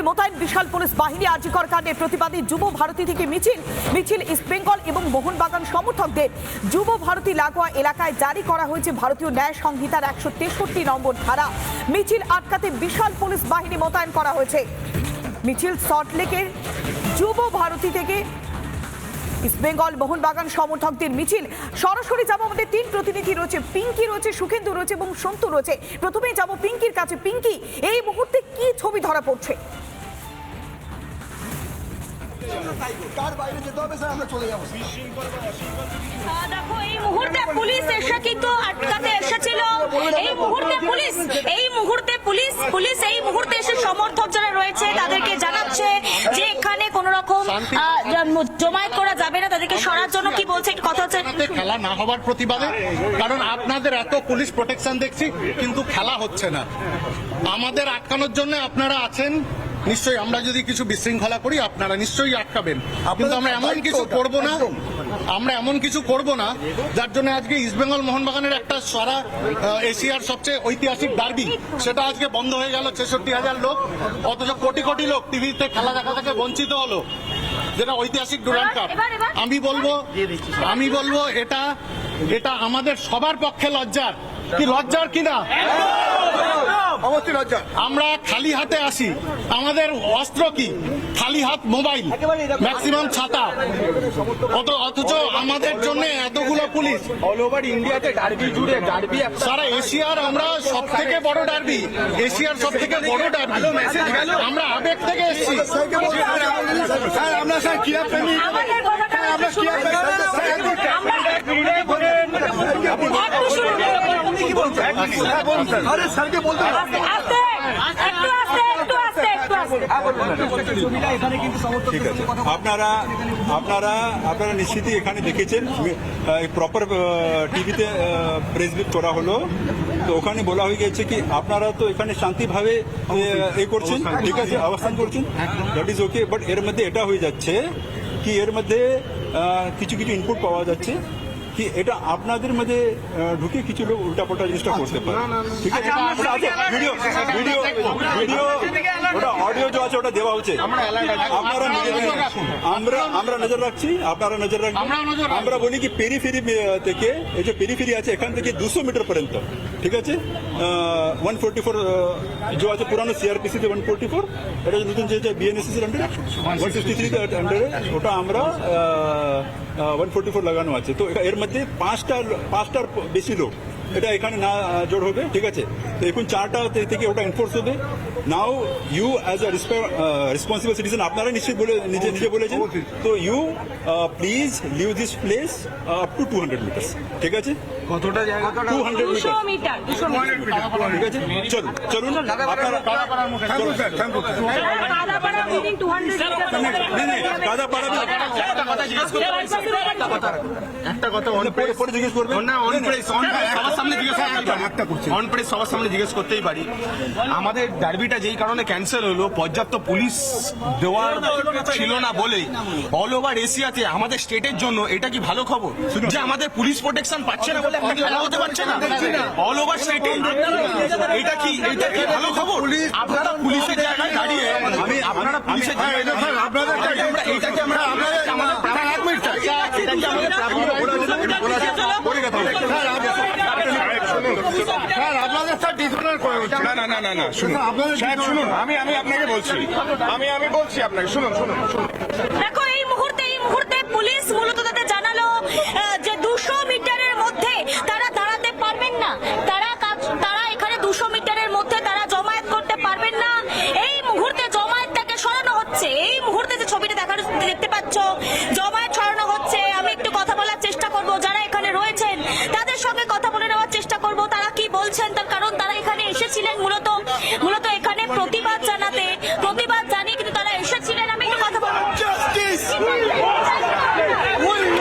জুড়ে মোতায়েন বিশাল পুলিশ বাহিনী আর্যিকর কাণ্ডের প্রতিবাদী যুব ভারতী থেকে মিছিল মিছিল ইস্টবেঙ্গল এবং মোহনবাগান সমর্থকদের। যুব ভারতী লাগোয়া এলাকায় জারি করা হয়েছে ভারতীয় ন্যায় সংহিতার একশো তেষট্টি নম্বর ধারা। মিছিল আটকাতে বিশাল পুলিশ বাহিনী মোতায়েন করা হয়েছে। মিছিল সল্টলেকের যুব ভারতী থেকে ইস্টবেঙ্গল মোহনবাগান সমর্থকদের মিছিল। সরাসরি যাব আমাদের তিন প্রতিনিধি রয়েছে। পিঙ্কি রয়েছে, সুখেন্দু রয়েছে এবং সন্তু রয়েছে। প্রথমেই যাব পিঙ্কির কাছে। পিঙ্কি, এই মুহূর্তে কি ছবি ধরা পড়ছে? তার বাইরে যেতে হবে স্যার আমরা চলে যাব দেখো এই মুহূর্তে পুলিশ এসে কিন্তু আটকাতে এসেছিল। এই মুহূর্তে পুলিশ এই মুহূর্তে পুলিশ পুলিশ এই মুহূর্তে এসে সমর্থক যারা রয়েছে তাদেরকে জানাচ্ছে যে এখানে কোন রকম জমায়েত করা যাবে না। তাদেরকে সরার জন্য কি বলছে? কথা হচ্ছে। খেলা না হওয়ার প্রতিবাদে কারণ আপনাদের এত পুলিশ প্রোটেকশন দেখছি কিন্তু খেলা হচ্ছে না। আমাদের আটকানোর জন্য আপনারা আছেন নিশ্চয়ই আমরা যদি কিছু বিশৃঙ্খলা করি আপনারা নিশ্চয়ই আটকাবেন। কিন্তু আমরা এমন কিছু করব না আমরা এমন কিছু করব না যার জন্য আজকে ইস্টবেঙ্গল মোহনবাগানের একটা সারা এশিয়ার সবচেয়ে ঐতিহাসিক ডার্বি সেটা আজকে বন্ধ হয়ে গেল ছেষট্টি হাজার লোক অথচ কোটি কোটি লোক টিভিতে খেলা দেখা থেকে বঞ্চিত হলো যেটা ঐতিহাসিক ডুরান্ড কাপ। আমি বলব আমি বলব এটা এটা আমাদের সবার পক্ষে লজ্জার। কি লজ্জার কিনা? আমরা খালি হাতে আসি। আমাদের অস্ত্র কি? খালি হাত মোবাইল ম্যাক্সিমাম ছাতা। অত অথচ আমাদের জন্য এতগুলো পুলিশ। অল ওভার ইন্ডিয়াতে ডার্বি জুড়ে ডার্বি সারা এশিয়ার আমরা সব থেকে বড় ডার্বি এশিয়ার সব থেকে বড় ডার্বি আমরা আবেগ থেকে এসেছি। আমরা স্যার ক্রীড়া প্রেমী আমরা ক্রীড়া প্রেমী একটু শুনুন। আরে স্যারকে বলতে আপনারা আপনারা আপনারা নিশ্চিতই এখানে দেখেছেন। প্রপার টিভিতে প্রেস বিট করা হলো। তো ওখানে বলা হয়ে গেছে কি, আপনারা তো এখানে শান্তিভাবে, এ করছেন, ঠিক আছে, অবস্থান করছেন। দ্যাট ইজ ওকে বাট এর মধ্যে এটা হয়ে যাচ্ছে কি, এর মধ্যে কিছু কিছু ইনপুট পাওয়া যাচ্ছে। কি এটা আপনাদের মধ্যে ঢুকে কিছু লোক উল্টাপাল্টা জিনিসটা করতে পারে। ঠিক আছে? ভিডিও ভিডিও ভিডিও ওটা অডিও যে আছে ওটা দেওয়া হচ্ছে। আপনারা আমরা আমরা নজর রাখছি। আপনারা নজর রাখবেন। রাখব। আমরা বলি কি পেরিফেরি থেকে এই যে পেরিফেরি আছে এখান থেকে দুশো মিটার পর্যন্ত। ঠিক আছে? ওয়ান ফোর্টি ফোর যে আছে পুরানো সিআরপিসি তে ওয়ান ফোর্টি ফোর এটা নতুন যে বিএনএসসি এর আন্ডারে ওয়ান সিক্সটি থ্রি আন্ডারে ওটা আমরা ওয়ান ফোর্টি ফোর লাগানো আছে। তো এর মধ্যে পাঁচটা পাঁচটার বেশি লোক। এটা এখানে না জোর হবে? ঠিক আছে। তো এখন চারটা থেকে ওটা এনফোর্স হবে। Now you as a responsible citizen আপনারা নিশ্চিত বলে নিজে নিজে বলেছেন। তো you please leave this place up to two hundred meters ঠিক আছে? কতটা জায়গা? Two hundred meter meter. ঠিক আছে? চলুন চলুন। একটা কথা অন পরে পরে জিজ্ঞেস করবেন। না অন নেই, নেই, প্রেস অন প্রেস সবার সামনে জিজ্ঞেস অন প্রেস সবার সামনে জিজ্ঞেস করতেই পারি। আমাদের ডার্বিটা যেই কারণে ক্যান্সেল হলো পর্যাপ্ত পুলিশ দেওয়ার ছিল না বলেই। অল ওভার এশিয়াতে আমাদের স্টেটের জন্য এটা কি ভালো খবর? যে আমাদের পুলিশ প্রোটেকশন পাচ্ছে না বলে খেলা হতে পারছে না? অল ওভার স্টেটে এটা কি এটা কি ভালো খবর? আপনারা পুলিশের জায়গায় দাঁড়িয়ে আমি আপনারা পুলিশের জায়গায় আপনাদের একটা- আমরা আপনাদের আমাদের প্রাথমিক এক মিনিট এটা কি আমাদের প্রাথমিক স্যার আপনাদের স্যার ডিসঅনার করে হচ্ছে না না না না না শুনুন। সাহেব শুনুন আমি আমি আপনাকে বলছি। আমি আমি বলছি আপনাকে শুনুন শুনুন শুনুন। দেখো এই মুহূর্তে এই মুহূর্তে পুলিশ মূলত তাদের জানালো যে দুশো মিটারের মধ্যে তারা দাঁড়াতে পারবেন না। তারা তারা এখানে দুশো মিটারের মধ্যে তারা জমায়েত করতে পারবেন না। এই মুহূর্তে জমায়েতটাকে সরানো হচ্ছে। এই মুহূর্তে যে ছবিটা দেখা দেখতে পাচ্ছ জমায়েত সরানো হচ্ছে। আমি একটু কথা বলার চেষ্টা করব। যারা এখানে রয়েছেন তাদের সঙ্গে কথা বলে নেওয়ার চেষ্টা করব। তারা কি বলছেন তার এসেছিলেন মূলত মূলত এখানে প্রতিবাদ জানাতে প্রতিবাদ জানিয়ে কিন্তু তারা এসেছিলেন আমি একটু কথা বলব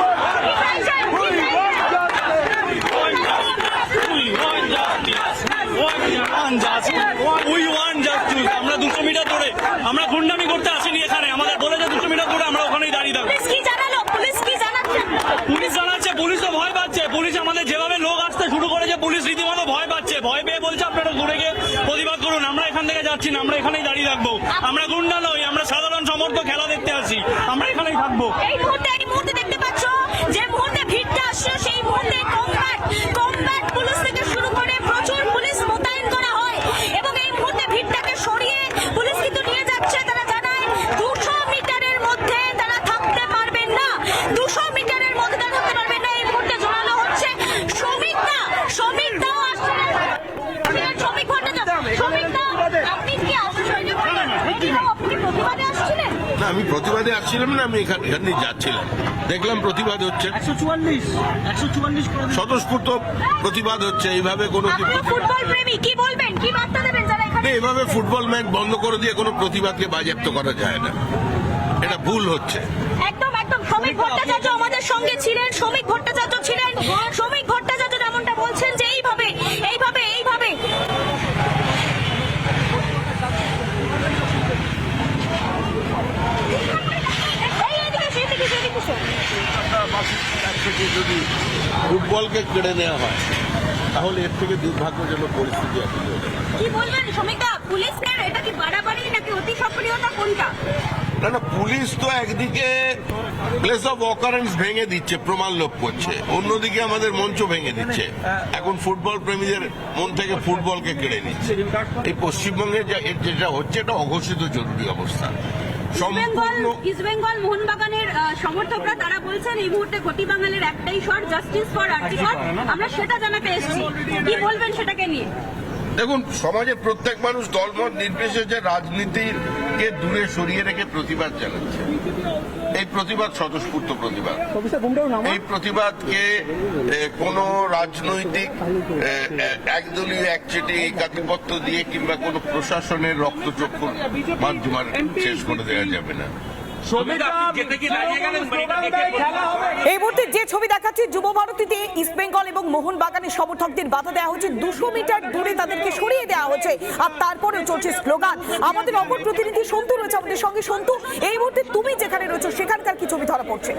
উই ওয়ান জাস্টিস আমরা দুশো মিটার দৌড়ে আমরা গুন্ডামি করতে আসিনি এখানে আমাদের বলে যে দুশো মিটার দৌড়ে আমরা ওখানেই দাঁড়িয়ে থাকব পুলিশ কি জানালো পুলিশ কি জানাচ্ছেন পুলিশ জানাচ্ছে পুলিশ তো ভয় পাচ্ছে পুলিশ আমাদের যেভাবে লোক আসতে শুরু করেছে পুলিশ রীতিমতো ভয় পাচ্ছে ভয় পেয়ে বলছে আপনারা ঘুরে গিয়ে প্রতিবাদ করুন আমরা এখানে এখান থেকে যাচ্ছি না আমরা এখানেই দাঁড়িয়ে থাকব। আমরা গুন্ডা নই, আমরা সাধারণ সমর্থক খেলা দেখতে আসি। আমরা এখানেই থাকব। এই মুহূর্তে এই মুহূর্তে দেখতে পাচ্ছ, যে মুহূর্তে ভিড়টা আসছে, সেই মুহূর্তে কমব্যাট কমব্যাট পুলিশ থেকে শুরু করে প্রচুর পুলিশ মোতায়েন করা হয় এবং এই মুহূর্তে ভিড়টাকে সরিয়ে পুলিশ কিন্তু নিয়ে যাচ্ছে তারা জানায় দুশো মিটারের মধ্যে তারা থাকতে পারবেন না দুশো মিটারের মধ্যে তারা থাকতে পারবেন না এই মুহূর্তে জানানো হচ্ছে শ্রমিকরা শ্রমিকরাও আসছে শ্রমিক ভট্টাচার্য শ্রমিকরা আপনি কি আসছেন আপনি প্রতিবাদে আসছিলেন না আমি প্রতিবাদে আসছিলাম না আমি এখানে এখানে যাচ্ছিলাম। দেখলাম প্রতিবাদ হচ্ছে। একশো চুয়াল্লিশ স্বতঃস্ফূর্ত প্রতিবাদ হচ্ছে। এইভাবে কোনো কি ফুটবল বলবেন? কি বার্তা দেবেন যারা এখানে না, এভাবে ফুটবল ম্যাচ বন্ধ করে দিয়ে কোনো প্রতিবাদকে বাজেয়াপ্ত করা যায় না। এটা ভুল হচ্ছে। একদম একদম। শ্রমিক ভট্টাচার্য আমাদের সঙ্গে ছিলেন শ্রমিক ভট্টাচার্য ছিলেন। শ্রমিক ভট্টাচার্য যেমনটা বলছেন যে এইভাবে এইভাবে এইভাবে এই, এদিকে এসো, এদিকে এসো, এদিকে এসো। থেকে যদি ফুটবলকে কেড়ে নেওয়া হয় তাহলে এর থেকে দুর্ভাগ্যজনক পরিস্থিতি আছে কি বলবেন শ্রমিকদা পুলিশ এটা কি বাড়াবাড়ি নাকি অতি সক্রিয়তা? কোনটা? না না পুলিশ তো একদিকে প্লেস অফ অকারেন্স ভেঙে দিচ্ছে প্রমাণ লোপ করছে। অন্যদিকে আমাদের মঞ্চ ভেঙে দিচ্ছে। এখন ফুটবল প্রেমীদের মন থেকে ফুটবলকে কেড়ে নিচ্ছে। এই পশ্চিমবঙ্গে যেটা হচ্ছে এটা অঘোষিত জরুরি অবস্থা। ইস্টবেঙ্গল সম্পূর্ণ মোহনবাগানের আহ, সমর্থকরা তারা বলছেন এই মুহূর্তে ঘটি বাঙালির একটাই স্বর জাস্টিস ফর আর্টিকল আমরা সেটা জানাতে এসেছি কি বলবেন সেটাকে নিয়ে? দেখুন সমাজের প্রত্যেক মানুষ দলমত নির্বিশেষে রাজনীতিকে দূরে সরিয়ে রেখে প্রতিবাদ জানাচ্ছে। এই প্রতিবাদ স্বতঃস্ফূর্ত প্রতিবাদ। এই প্রতিবাদকে কোন রাজনৈতিক একদলীয় একচেটে একাধিপত্য দিয়ে কিংবা কোনো প্রশাসনের রক্তচক্ষুর মাধ্যমে শেষ করে দেওয়া যাবে না। এই মুহূর্তে যে ছবি দেখাচ্ছি যুব ভারতীতে ইস্ট বেঙ্গল এবং মোহনবাগানের সমর্থকদের বাধা দেওয়া হচ্ছে। দুশো মিটার দূরে তাদেরকে সরিয়ে দেওয়া হচ্ছে আর তারপরে চলছে স্লোগান। আমাদের অপর প্রতিনিধি সন্তু রয়েছে আমাদের সঙ্গে। সন্তু এই মুহূর্তে তুমি যেখানে রয়েছো সেখানকার কি ছবি ধরা পড়ছে?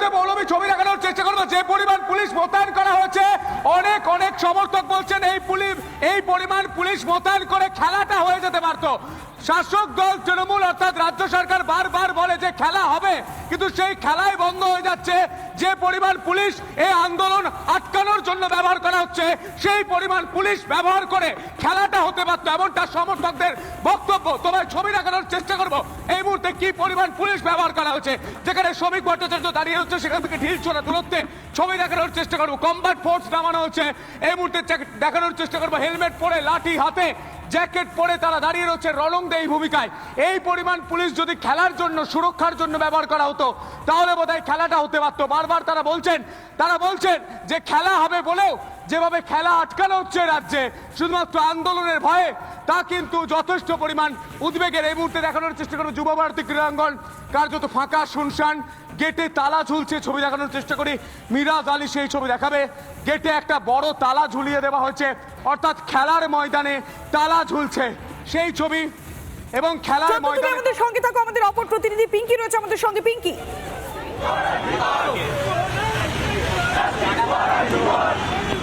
মুহূর্তে মৌলবী ছবি দেখানোর চেষ্টা করব। যে পরিমাণ পুলিশ মোতায়েন করা হয়েছে, অনেক অনেক সমর্থক বলছেন এই পুলিশ, এই পরিমাণ পুলিশ মোতায়েন করে খেলাটা হয়ে যেতে পারতো। শাসক দল তৃণমূল অর্থাৎ রাজ্য সরকার বারবার বলে যে খেলা হবে, কিন্তু সেই খেলাই বন্ধ হয়ে যাচ্ছে। যে পরিমাণ পুলিশ এই আন্দোলন আটকানোর জন্য ব্যবহার করা হচ্ছে, সেই পরিমাণ পুলিশ ব্যবহার করে খেলাটা হতে পারতো, এমনটা সমর্থকদের বক্তব্য। তোমার ছবি দেখানোর চেষ্টা করব। কি পরিমাণ পুলিশ ব্যবহার করা হচ্ছে? যেখানে শ্রমিক ভট্টাচার্য দাঁড়িয়ে হচ্ছে, সেখান থেকে ঢিল ছোড়া দূরত্বে ছবি দেখানোর চেষ্টা করব। কম্বাট ফোর্স নামানো হচ্ছে। এই মুহূর্তে দেখানোর চেষ্টা করব। হেলমেট পরে লাঠি হাতে জ্যাকেট পরে তারা দাঁড়িয়ে রয়েছে রলংদে এই ভূমিকায়। এই পরিমাণ পুলিশ যদি খেলার জন্য, সুরক্ষার জন্য ব্যবহার করা হতো, তাহলে বোধহয় খেলাটা হতে পারতো। বারবার তারা বলছেন তারা বলছেন যে খেলা হবে বলেও যেভাবে খেলা আটকানো হচ্ছে রাজ্যে শুধুমাত্র আন্দোলনের ভয়ে তা কিন্তু যথেষ্ট পরিমাণ উদ্বেগের এই মুহূর্তে দেখানোর চেষ্টা করব যুব ভারতী ক্রীড়াঙ্গন। কার্যত ফাঁকা শুনশান গেটে তালা ঝুলছে ছবি দেখানোর চেষ্টা করি। মিরাজ আলী সেই ছবি দেখাবে। গেটে একটা বড় তালা ঝুলিয়ে দেওয়া হয়েছে। অর্থাৎ খেলার ময়দানে তালা ঝুলছে। সেই ছবি এবং খেলার ময়দানে আমাদের সঙ্গে থাকো আমাদের অপর প্রতিনিধি পিঙ্কি রয়েছে আমাদের সঙ্গে। পিঙ্কি।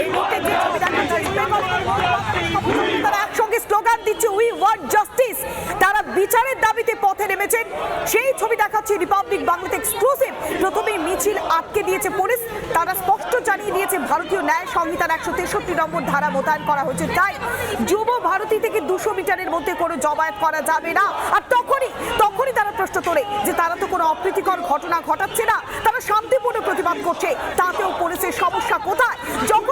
এই মুহূর্তে যে ছবি দেখাচ্ছে ইস্ট বেঙ্গল এবং মোহনবাগানের সমর্থকরা তারা একসঙ্গে স্লোগান ওয়ান্ট জাস্টিস। তারা বিচারের দাবিতে পথে নেমেছেন। সেই ছবি দেখাচ্ছে রিপাবলিক বাংলাতে এক্সক্লুসিভ। মিছিল আটকে দিয়েছে পুলিশ। তারা স্পষ্ট জানিয়ে দিয়েছে, ভারতীয় ন্যায় সংহিতার একশো তেষট্টি নম্বর ধারা মোতায়েন করা হয়েছে। তাই যুব ভারতী থেকে দুশো মিটারের মধ্যে কোনো জমায়েত করা যাবে না। আর তখনই তখনই তারা প্রশ্ন তোলে যে তারা তো কোনো অপ্রীতিকর ঘটনা ঘটাচ্ছে না। তারা শান্তিপূর্ণ প্রতিবাদ করছে। তাতেও পুলিশের সমস্যা কোথায়? যখন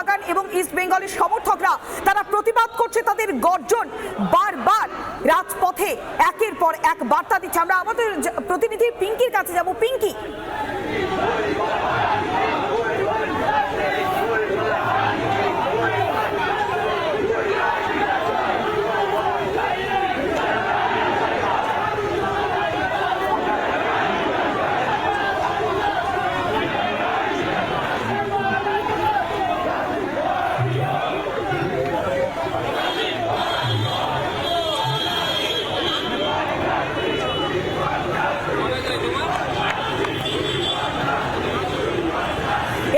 মোহনবাগান এবং ইস্ট বেঙ্গলের সমর্থকরা, তারা প্রতিবাদ করছে তাদের গর্জন বারবার রাজপথে। একের পর এক বার্তা দিচ্ছে। আমরা আমাদের প্রতিনিধি পিঙ্কির কাছে যাব। পিঙ্কি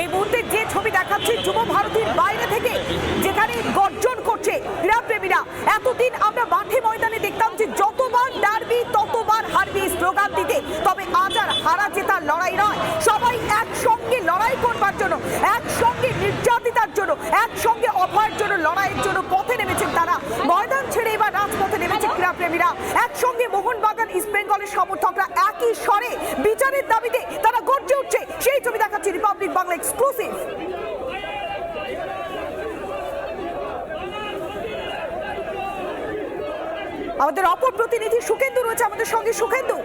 এই মুহূর্তে যে ছবি দেখাচ্ছি যুব ভারতীর বাইরে থেকে যেখানে গর্জন করছে ক্রীড়াপ্রেমীরা এতদিন আমরা মাঠে ময়দানে দেখতাম যে যতবার ডারবি ততবার হারবি স্লোগান দিতে তবে আজ আর হারা জেতার লড়াই নয় সবাই একসঙ্গে লড়াই করবার জন্য একসঙ্গে নির্যাতিতার জন্য একসঙ্গে অভয়ের জন্য লড়াইয়ের জন্য পথে নেমেছেন তারা ময়দান ছেড়ে এবার রাজপথে ক্রীড়াপ্রেমীরা একসঙ্গে মোহনবাগান ইস্ট বেঙ্গলের সমর্থকরা একই স্বরে বিচারের দাবিতে তারা গর্জে উঠছে। সেই ছবি দেখাচ্ছে রিপাবলিক বাংলা এক্সক্লুসিভ আমাদের অপর প্রতিনিধি সুখেন্দু রয়েছে আমাদের সঙ্গে। সুখেন্দু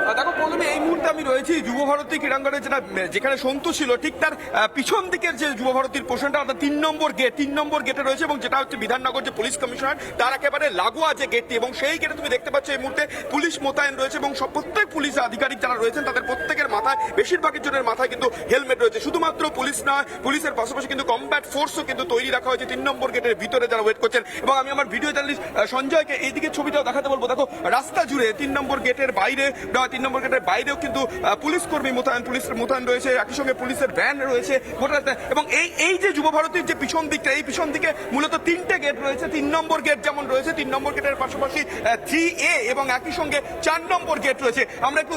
আহ, দেখো প্রথমে এই মুহূর্তে আমি রয়েছি যুব ভারতী ক্রীড়াঙ্গনে যেটা যেখানে সন্তু ছিল, ঠিক তার পিছন দিকের যে যুব ভারতীর পোর্শনটা অর্থাৎ তিন নম্বর গেট, তিন নম্বর গেটে রয়েছে এবং যেটা হচ্ছে বিধাননগর যে পুলিশ কমিশনার, তার একেবারে লাগোয়া যে গেটটি এবং সেই গেটে তুমি দেখতে পাচ্ছ এই মুহূর্তে পুলিশ মোতায়েন রয়েছে এবং সব প্রত্যেক পুলিশ আধিকারিক যারা রয়েছেন, তাদের প্রত্যেকের মাথায়, বেশিরভাগের জনের মাথায় কিন্তু হেলমেট রয়েছে। শুধুমাত্র পুলিশ নয় পুলিশের পাশাপাশি কিন্তু কমব্যাট ফোর্সও কিন্তু তৈরি রাখা হয়েছে তিন নম্বর গেটের ভিতরে যারা ওয়েট করছেন। এবং আমি আমার ভিডিও জার্নালিস্ট সঞ্জয়কে এইদিকে ছবিটাও দেখাতে বলব। দেখো, রাস্তা জুড়ে তিন নম্বর গেটের বাইরে, বা তিন নম্বর গেটের বাইরেও কিন্তু পুলিশ কর্মী মোতায়েন পুলিশের মোতায়েন রয়েছে, একই সঙ্গে পুলিশের ভ্যান রয়েছে গোটা এবং এই এই যে যুব ভারতীর যে পিছন দিকটা, এই পিছন দিকে মূলত তিনটে গেট রয়েছে, তিন নম্বর গেট যেমন রয়েছে, তিন নম্বর গেটের পাশাপাশি থ্রি এ এবং একই সঙ্গে চার নম্বর গেট রয়েছে। আমরা একটু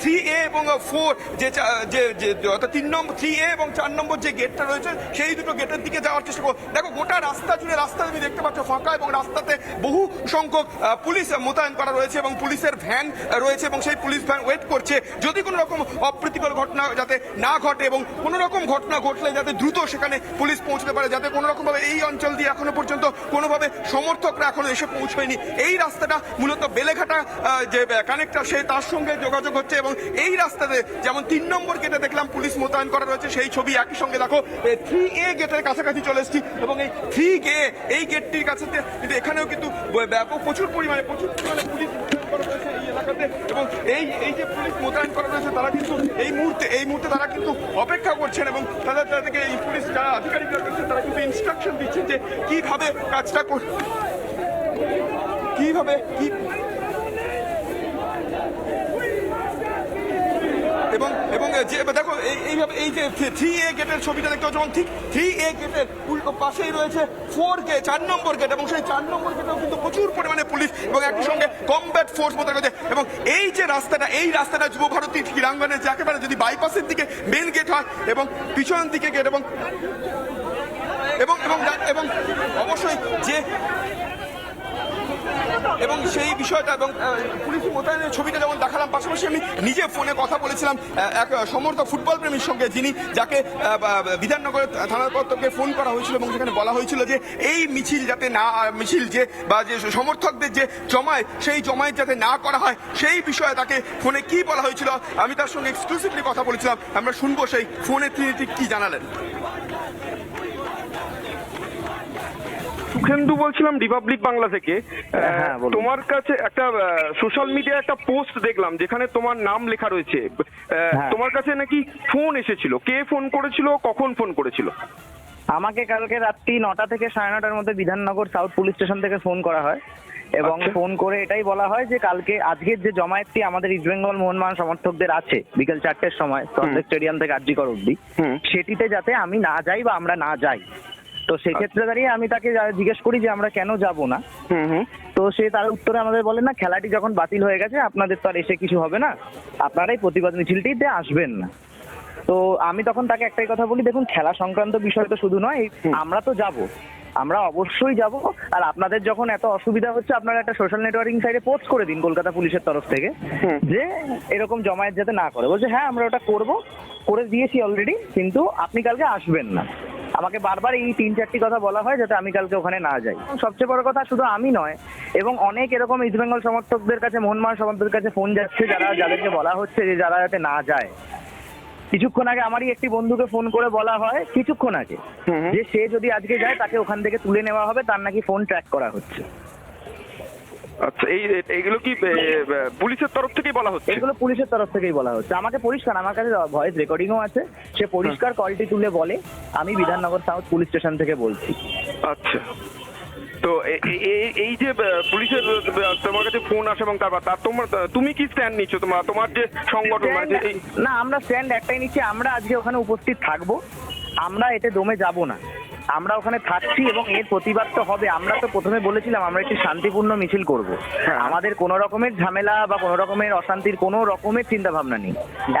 থ্রি এ এবং ফোর যে যে অর্থাৎ তিন নম্বর থ্রি এ এবং চার নম্বর যে গেটটা রয়েছে, সেই দুটো গেটের দিকে যাওয়ার চেষ্টা করব। দেখো, গোটা রাস্তা জুড়ে রাস্তা তুমি দেখতে পাচ্ছ ফাঁকা এবং রাস্তাতে বহু সংখ্যক পুলিশ মোতায়েন করা রয়েছে এবং পুলিশের ভ্যান রয়েছে এবং সেই পুলিশ ভ্যান ওয়েট করছে। যদি কোনো রকম অপ্রীতিকর ঘটনা যাতে না ঘটে এবং কোনো রকম ঘটনা ঘটলে যাতে দ্রুত সেখানে পুলিশ পৌঁছতে পারে, যাতে কোনো রকম ভাবে এই অঞ্চল দিয়ে এখনও পর্যন্ত কোনোভাবে সমর্থকরা এখনও এসে পৌঁছয়নি, এই রাস্তাটা মূলত বেলেঘাটা যে কানেক্টর সে তার সঙ্গে যোগাযোগ হচ্ছে এবং এই রাস্তাতে যেমন তিন নম্বর গেটে দেখলাম পুলিশ মোতায়েন করা রয়েছে, সেই ছবি একই সঙ্গে দেখো থ্রি এ গেটের কাছাকাছি চলে এসেছি এবং এই থ্রি গে এই গেটটির কাছে, কিন্তু এখানেও কিন্তু ব্যাপক প্রচুর পরিমাণে প্রচুর পরিমাণে পুলিশ মোতায়েন করা রয়েছে। এই এবং এই এই যে পুলিশ মোতায়েন করা রয়েছে, তারা কিন্তু এই মুহূর্তে এই মুহূর্তে তারা কিন্তু অপেক্ষা করছেন এবং তাদের তাদেরকে এই পুলিশ যারা আধিকারিকরা রয়েছেন, তারা কিন্তু ইনস্ট্রাকশন দিচ্ছেন যে কীভাবে কাজটা কর- কীভাবে, কি এবং এবং যে, দেখো এই- এইভাবে, এই যে, থ্রি এ গেটের ছবিটা দেখতে পাচ্ছ ঠিক থ্রি এ গেটের উল্টো পাশেই রয়েছে ফোর গে চার নম্বর গেট এবং সেই চার নম্বর গেটেও কিন্তু প্রচুর পরিমাণে পুলিশ এবং একই সঙ্গে কমব্যাট ফোর্স মোতায়েন রয়েছে। এবং এই যে রাস্তাটা, এই রাস্তাটা যুব ভারতী ক্রীড়াঙ্গনে যে একেবারে যদি বাইপাসের দিকে মেন গেট হয় এবং পিছনের দিকে গেট এবং এবং এবং এবং অবশ্যই যে এবং সেই বিষয়টা এবং পুলিশ মোতায়েনের ছবিটা যেমন দেখালাম, পাশাপাশি আমি নিজে ফোনে কথা বলেছিলাম এক সমর্থক ফুটবল প্রেমীর সঙ্গে, যিনি যাকে বিধাননগরের থানার কর্তব্যে ফোন করা হয়েছিল এবং সেখানে বলা হয়েছিল যে এই মিছিল যাতে না মিছিল যে, বা যে সমর্থকদের যে জমায় সেই জমায়েত যাতে না করা হয়, সেই বিষয়ে তাকে ফোনে কি বলা হয়েছিল, আমি তার সঙ্গে এক্সক্লুসিভলি কথা বলেছিলাম। আমরা শুনব সেই ফোনে তিনি ঠিক কি জানালেন। সুখেন্দু বলছিলাম রিপাবলিক বাংলা থেকে। হ্যাঁ, বলুন। তোমার কাছে একটা সোশ্যাল মিডিয়া একটা পোস্ট দেখলাম যেখানে তোমার নাম লেখা রয়েছে। হ্যাঁ। তোমার কাছে নাকি ফোন এসেছিল? কে ফোন করেছিল কখন ফোন করেছিল? আমাকে কালকে রাত্রি নটা থেকে সাড়ে নটার মধ্যে বিধাননগর সাউথ পুলিশ স্টেশন থেকে ফোন করা হয়। এবং আচ্ছা। ফোন করে এটাই বলা হয় যে কালকে আজকের যে জমায়েতটি আমাদের ইস্ট বেঙ্গল মোহনবাগান সমর্থকদের আছে বিকেল চারটের সময় স্টেডিয়াম থেকে আরজিকর অব্দি সেটিতে যাতে আমি না যাই বা আমরা না যাই। তো সেক্ষেত্রে দাঁড়িয়ে আমি তাকে জিজ্ঞেস করি যে আমরা কেন যাব না। তো সে তার উত্তরে আমাদের বলে না খেলাটি যখন বাতিল হয়ে গেছে আপনাদের তো আর এসে কিছু হবে না। আপনারাই প্রতিবাদ মিছিলটিতে আসবেন না। তো আমি তখন তাকে একটাই কথা বলি দেখুন খেলা সংক্রান্ত বিষয় তো শুধু নয় আমরা তো যাব। আমরা অবশ্যই যাব। আর আপনাদের যখন এত অসুবিধা হচ্ছে আপনারা একটা সোশ্যাল নেটওয়ার্কিং সাইডে পোস্ট করে দিন কলকাতা পুলিশের তরফ থেকে যে এরকম জমায়েত যাতে না করে। বলছে হ্যাঁ আমরা ওটা করব। করে দিয়েছি অলরেডি কিন্তু আপনি কালকে আসবেন না। আমাকে বারবার এই তিন চারটি কথা বলা হয় যাতে আমি কালকে ওখানে না যাই। সবচেয়ে বড় কথা শুধু আমি নয় এবং অনেক এরকম ইস্টবেঙ্গল সমর্থকদের কাছে মোহনবাগান সমর্থকদের কাছে ফোন যাচ্ছে যারা যাদেরকে বলা হচ্ছে যে যারা যাতে না যায়। কিছুক্ষণ আগে আমারই একটি বন্ধুকে ফোন করে বলা হয় কিছুক্ষণ আগে। যে সে যদি আজকে যায় তাকে ওখান থেকে তুলে নেওয়া হবে তার নাকি ফোন ট্র্যাক করা হচ্ছে। আচ্ছা এই এইগুলো কি পুলিশের তরফ থেকেই বলা হচ্ছে? এগুলো পুলিশের তরফ থেকেই বলা হচ্ছে। আমাকে পরিষ্কার আমার কাছে ভয়েস রেকর্ডিংও আছে। সে পরিষ্কার কলটি তুলে বলে আমি বিধাননগর সাউথ পুলিশ স্টেশন থেকে বলছি। আচ্ছা। তো এই যে পুলিশের তোমার কাছে ফোন আসে এবং তারপর তার তোমার তুমি কি স্ট্যান্ড নিচ্ছ? তোমার তোমার যে সংগঠন মানে না আমরা স্ট্যান্ড একটাই নিচ্ছি আমরা আজকে ওখানে উপস্থিত থাকব। আমরা এতে দমে যাব না। আমরা ওখানে থাকছি এবং এর প্রতিবাদ তো হবে। আমরা তো প্রথমে বলেছিলাম আমরা একটি শান্তিপূর্ণ মিছিল করব। আমাদের কোনো রকমের ঝামেলা বা কোনো রকমের অশান্তির কোনো রকমের চিন্তা ভাবনা নেই।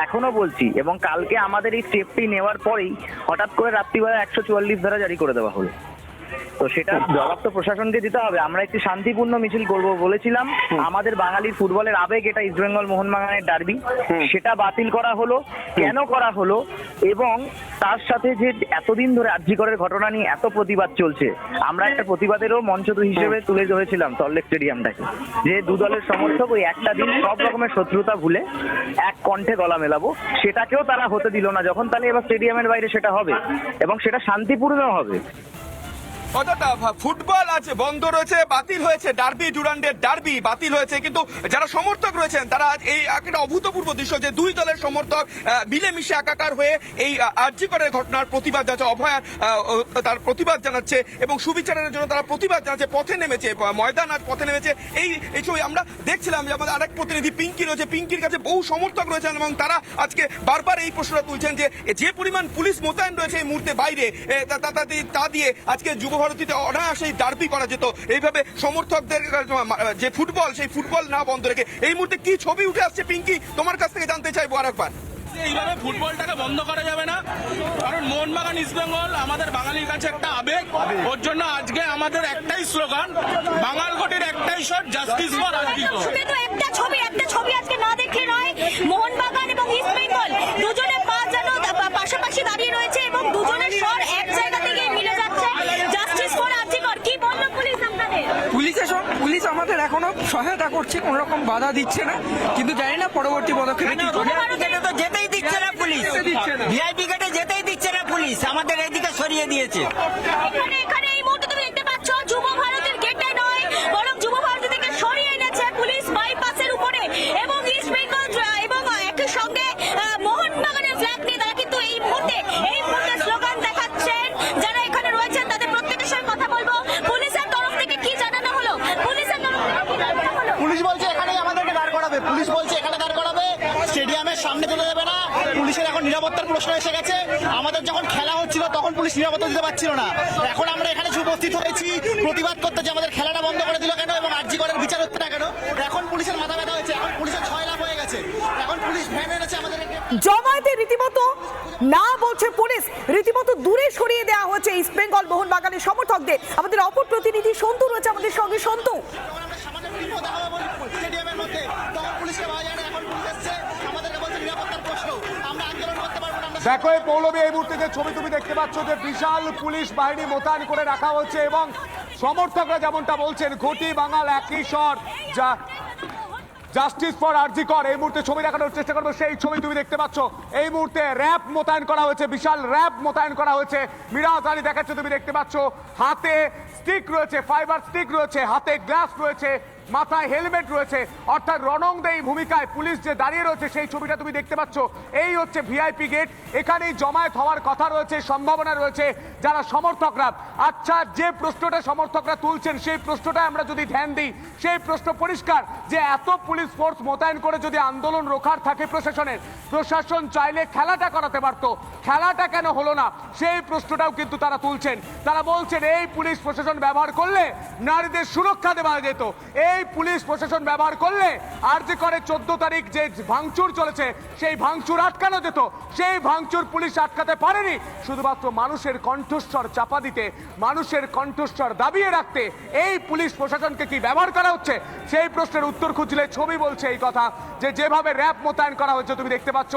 এখনও বলছি এবং কালকে আমাদের এই স্টেপটি নেওয়ার পরেই হঠাৎ করে রাত্রিবেলা একশো চুয়াল্লিশ ধারা জারি করে দেওয়া হলো। তো সেটা জবাব তো প্রশাসনকে দিতে হবে। আমরা একটি শান্তিপূর্ণ মিছিল করব বলেছিলাম। আমাদের বাঙালি ফুটবলের আবেগ এটা ইস্টবেঙ্গল মোহনবাগানের ডার্বি সেটা বাতিল করা হলো কেন করা হলো এবং তার সাথে যে এতদিন ধরে আর্যিকরের ঘটনা নিয়ে এত প্রতিবাদ চলছে আমরা একটা প্রতিবাদেরও মঞ্চ তো হিসেবে তুলে ধরেছিলাম সল্টলেক স্টেডিয়ামটাকে যে দু দলের সমর্থক ওই একটা দিন সব রকমের শত্রুতা ভুলে এক কণ্ঠে গলা মেলাবো সেটাকেও তারা হতে দিল না। যখন তাহলে এবার স্টেডিয়ামের বাইরে সেটা হবে এবং সেটা শান্তিপূর্ণ হবে। অযথা ফুটবল আছে? বন্ধ রয়েছে বাতিল হয়েছে। ডার্বি ডুরান্ডের ডার্বি বাতিল হয়েছে। কিন্তু যারা সমর্থক রয়েছেন তারা আজ এই একটা অভূতপূর্ব দৃশ্য যে দুই দলের সমর্থক মিলেমিশে একাকার হয়ে এই আর্যিকরের ঘটনার প্রতিবাদ জানাচ্ছে অভয়া আহ, তার প্রতিবাদ জানাচ্ছে এবং সুবিচারের জন্য তারা প্রতিবাদ জানাচ্ছে পথে নেমেছে ময়দান আজ পথে নেমেছে। এই এই ছবি আমরা দেখছিলাম যে আমাদের আরেক প্রতিনিধি পিঙ্কি রয়েছে। পিঙ্কির কাছে বহু সমর্থক রয়েছেন এবং তারা আজকে বারবার এই প্রশ্নটা তুলছেন যে যে পরিমাণ পুলিশ মোতায়েন রয়েছে এই মুহূর্তে বাইরে তা দিয়ে আজকে যুব ভারতীতে অনায়াসেই ডার্বি করা যেত। এইভাবে সমর্থকদের যে ফুটবল সেই ফুটবল না বন্ধ রেখে এই মুহূর্তে কি ছবি উঠে আসছে পিঙ্কি? তোমার কাছ থেকে জানতে চাইব আরেকবার এইভাবে ফুটবলটাকে বন্ধ করা যাবে না। কারণ মোহনবাগান ইস্ট বেঙ্গল আমাদের বাঙালির কাছে একটা আবেগ। ওর জন্য আজকে আমাদের একটাই স্লোগান বাঙাল ঘটির একটাই শট জাস্টিস ফর শুধু তো একটা ছবি একটা ছবি আজকে না দেখলে নয়। মোহনবাগান এবং ইস্ট বেঙ্গল দুজনে পা যেন পা- পাশাপাশি দাঁড়িয়ে রয়েছে এবং দুজনের স্বর এক জায়গা থেকে মিলে যাচ্ছে জাস্টিস ফর আর্জিকর কি বলল পুলিশ আপনাদের পুলিশের সব পুলিশ আমাদের এখনও সহায়তা করছে কোন রকম বাধা দিচ্ছে না। কিন্তু জানি না পরবর্তী পদক্ষেপ কি করে। তো যেতেই দিচ্ছে না পুলিশ। ভিআইপি গেটে যেতেই দিচ্ছে না পুলিশ। আমাদের এদিকে সরিয়ে দিয়েছে এখানে এখানে এই মুহূর্তে তুমি দেখতে পাচ্ছ যুব ভারতের গেটে নয় বরং যুব ভারতী থেকে সরিয়ে এনেছে পুলিশ বাইপাসের উপরে এবং ইস্ট বেঙ্গল আহ, এবং একই সঙ্গে আহ, মোহনবাগানের ফ্ল্যাগ নিয়ে তারা কিন্তু এই মুহূর্তে এই মুহূর্তে স্লোগান দেখাচ্ছেন যারা এখানে রয়েছেন তাদের প্রত্যেকের সঙ্গে কথা বলব পুলিশের তরফ থেকে কি জানানো হলো পুলিশের তরফ থেকে কি জানানো হলো পুলিশ বলছে এখানেই আমাদেরকে দাঁড় করাবে পুলিশ বলছে এখানে দাঁড় করাবে। স্টেডিয়ামের সামনে চলে যাবে না। পুলিশের এখন নিরাপত্তার প্রশ্ন এসে গেছে। আমাদের যখন খেলা হচ্ছিল তখন পুলিশ নিরাপত্তা দিতে পারছিল না। এখন আমরা এখানে উপস্থিত হয়েছি। প্রতিবাদ করতে যে আমাদের খেলাটা বন্ধ করে দিল কেন এবং আর্জি করার বিচার হচ্ছে না কেন এখন পুলিশের মাথা ব্যথা হয়েছে। এখন পুলিশের ছয় লাভ হয়ে গেছে। এখন পুলিশ ভ্যান এনেছে আমাদের জমায়েতে রীতিমতো না বলছে পুলিশ। রীতিমতো দূরে সরিয়ে দেওয়া হচ্ছে ইস্ট বেঙ্গল মোহনবাগানের সমর্থকদের। আমাদের অপর প্রতিনিধি সন্তু রয়েছে আমাদের সঙ্গে। সন্তু। দেখো, এই পৌলমী এই মুহূর্তে যে ছবি তুমি দেখতে পাচ্ছ যে বিশাল পুলিশ বাহিনী মোতায়েন করে রাখা হচ্ছে এবং সমর্থকরা যেমনটা বলছেন, ঘটি বাঙাল একই স্বর, যা জাস্টিস ফর আরজিকর এই মুহূর্তে ছবি দেখানোর চেষ্টা করব। সেই ছবি তুমি দেখতে পাচ্ছ, এই মুহূর্তে র্যাব মোতায়েন করা হয়েছে, বিশাল র্যাব মোতায়েন করা হয়েছে। মিরাজ আলী দেখাচ্ছে, তুমি দেখতে পাচ্ছ, হাতে স্টিক রয়েছে ফাইবার স্টিক রয়েছে, হাতে গ্লাস রয়েছে। মাথায় হেলমেট রয়েছে। অর্থাৎ রণংদেই ভূমিকায় পুলিশ যে দাঁড়িয়ে রয়েছে, সেই ছবিটা তুমি দেখতে পাচ্ছ। এই হচ্ছে ভিআইপি গেট এখানেই জমায়েত হওয়ার কথা রয়েছে, সম্ভাবনা রয়েছে যারা সমর্থকরা। আচ্ছা যে প্রশ্নটা সমর্থকরা তুলছেন, সেই প্রশ্নটা আমরা যদি ধ্যান দিই, সেই প্রশ্ন পরিষ্কার যে এত পুলিশ ফোর্স মোতায়েন করে যদি আন্দোলন রোখার থাকে প্রশাসনের, প্রশাসন চাইলে খেলাটা করাতে পারতো। খেলাটা কেন হলো না? সেই প্রশ্নটাও কিন্তু তারা তুলছেন। তারা বলছেন, এই পুলিশ প্রশাসন ব্যবহার করলে নারীদের সুরক্ষা দেওয়া যেত। এই পুলিশ প্রশাসন ব্যবহার করলে আর যে করে চোদ্দ তারিখ যে ভাঙচুর চলেছে, সেই ভাঙচুর আটকানো যেত। সেই ভাঙচুর পুলিশ আটকাতে পারেনি। শুধুমাত্র মানুষের কণ্ঠস্বর চাপা দিতে, মানুষের কণ্ঠস্বর দাবিয়ে রাখতে এই পুলিশ প্রশাসনকে কি ব্যবহার করা হচ্ছে? সেই প্রশ্নের উত্তর খুঁজলে ছবি বলছে এই কথা যে, যেভাবে র্যাব মোতায়েন করা হয়েছে, তুমি দেখতে পাচ্ছ।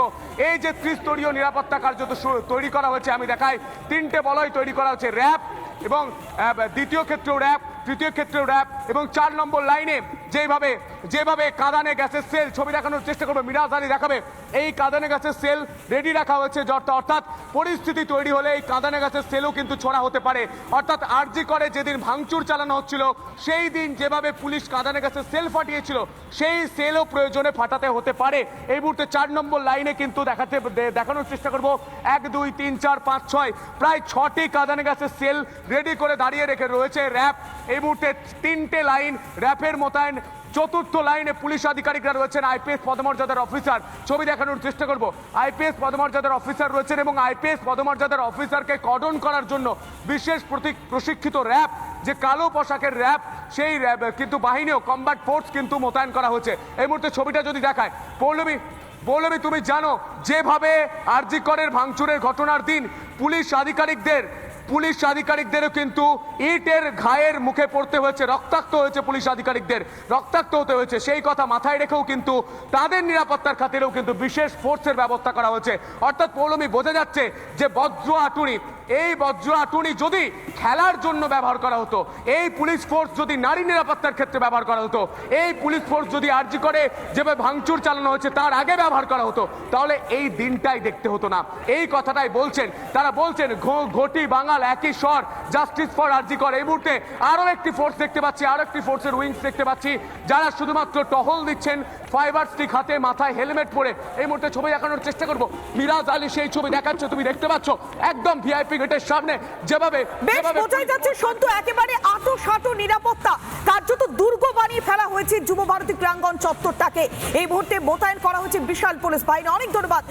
এই যে ত্রিস্তরীয় নিরাপত্তা কার্য তৈরি করা হয়েছে, আমি দেখাই। তিনটে বলয় তৈরি করা হয়েছে, র্যাব এবং দ্বিতীয় ক্ষেত্রেও র্যাব। তৃতীয় ক্ষেত্রেও র্যাব এবং চার নম্বর লাইনে যেভাবে যেভাবে কাঁদানে গ্যাসের সেল ছবি দেখানোর চেষ্টা করবে মিরাজ আলী দেখাবে, এই কাদানে গ্যাসের সেল রেডি রাখা হয়েছে যত- অর্থাৎ পরিস্থিতি তৈরি হলে এই কাদানে গ্যাসের সেলও কিন্তু ছড়া হতে পারে। অর্থাৎ আরজি করে যেদিন ভাঙচুর চালানো হচ্ছিল, সেই দিন যেভাবে পুলিশ কাদানে গ্যাসের সেল ফাটিয়েছিল, সেই সেলও প্রয়োজনে ফাটাতে হতে পারে। এই মুহূর্তে চার নম্বর লাইনে কিন্তু দেখাতে দেখানোর চেষ্টা করব। এক, দুই, তিন, চার, পাঁচ, ছয়, প্রায় ছটি কাদানে গ্যাসের সেল রেডি করে দাঁড়িয়ে রেখে রয়েছে র্যাব এই মুহূর্তে তিনটে লাইন র্যাপের মোতায়েন। চতুর্থ লাইনে পুলিশ আধিকারিকরা রয়েছেন আইপিএস পদমর্যাদার অফিসার। ছবি দেখানোর চেষ্টা করব। আইপিএস পদমর্যাদার অফিসার রয়েছেন এবং আইপিএস পদমর্যাদার অফিসারকে কর্ডন করার জন্য বিশেষ প্রতি- প্রশিক্ষিত র্যাব যে কালো পোশাকের র্যাব সেই র্যাব কিন্তু বাহিনীও কম্বাট ফোর্স কিন্তু মোতায়েন করা হয়েছে। এই মুহূর্তে ছবিটা যদি দেখায়, পৌলমী পৌলমী, তুমি জানো, যেভাবে আরজি করের ভাঙচুরের ঘটনার দিন পুলিশ আধিকারিকদের পুলিশ আধিকারিকদেরও কিন্তু ইটের ঘায়ের মুখে পড়তে হয়েছে, রক্তাক্ত হয়েছে পুলিশ আধিকারিকদের, রক্তাক্ত হতে হয়েছে। সেই কথা মাথায় রেখেও কিন্তু তাদের নিরাপত্তার খাতিরেও কিন্তু বিশেষ ফোর্সের ব্যবস্থা করা হয়েছে। অর্থাৎ পৌলমী বোঝা যাচ্ছে যে বজ্র হাতুড়ি এই বজ্র হাতুড়ি যদি খেলার জন্য ব্যবহার করা হতো, এই পুলিশ ফোর্স যদি নারী নিরাপত্তার ক্ষেত্রে ব্যবহার করা হতো, এই পুলিশ ফোর্স যদি আর্জি করে যেভাবে ভাঙচুর চালানো হয়েছে তার আগে ব্যবহার করা হতো, তাহলে এই দিনটাই দেখতে হতো না। এই কথাটাই বলছেন, তারা বলছেন ঘটি বাঙাল একই স্বর জাস্টিস ফর আর্জি কর। এই মুহূর্তে আরও একটি ফোর্স দেখতে পাচ্ছি আরও একটি ফোর্সের উইংস দেখতে পাচ্ছি, যারা শুধুমাত্র টহল দিচ্ছেন ফাইবার স্টিক হাতে মাথায় হেলমেট পরে এই মুহূর্তে ছবি দেখানোর চেষ্টা করব। মিরাজ আলী সেই ছবি দেখাচ্ছে তুমি দেখতে পাচ্ছ? একদম ভিআইপি গেটের সামনে যেভাবে বেশ বোঝাই যাচ্ছে সন্ত একেবারে আটো সাটো নিরাপত্তা। কার্যত দুর্গ বানিয়ে ফেলা হয়েছে যুব ভারতী প্রাঙ্গণ চত্বরটাকে। এই মুহূর্তে মোতায়েন করা হয়েছে বিশাল পুলিশ বাহিনী। অনেক ধন্যবাদ।